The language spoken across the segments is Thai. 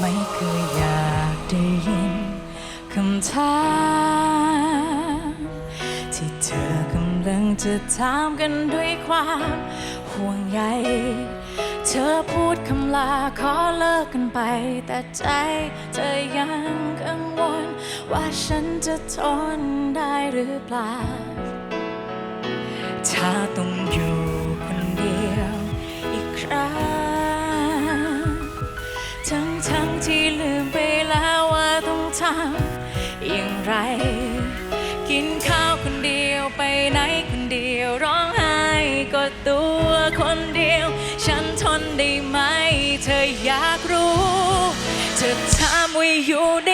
ไม่เคยอยากได้ยินคำถามที่เธอกำลังจะถามกันด้วยความห่วงใยเธอพูดคำลาขอเลิกกันไป แต่ใจเธอยังกังวล ว่าฉันจะทนได้หรือเปล่า ถ้าต้องอยู่ อย่างไร กินข้าวคนเดียวไปไหนคนเดียวร้องไห้ก็ตัวคนเดียว ฉันทนได้ไหม เธออยากรู้ เธอถามว่าอยู่ได้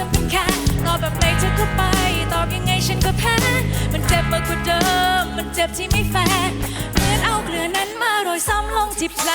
ทำเป็นแค่ตอบแบบไหนเธอก็ไป ตอบยังไงฉันก็แพ้ มันเจ็บมากกว่าเดิม มันเจ็บที่ไม่แฟร์เหมือนเอาเกลือนั้นมาโรยซ้ำลงจิตแผล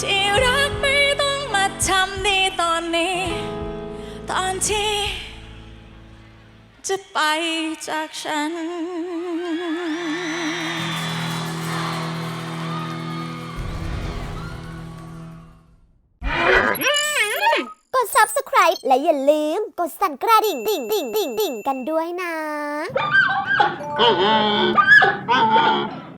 ที่รักไม่ต้องมาทำดีตอนนี้ ตอนที่ จะไปจากฉัน กด subscribe และอย่าลืมกดสั่นกระดิ่งดิ่งดิ่งดิ่งดิ่งกันด้วยนะ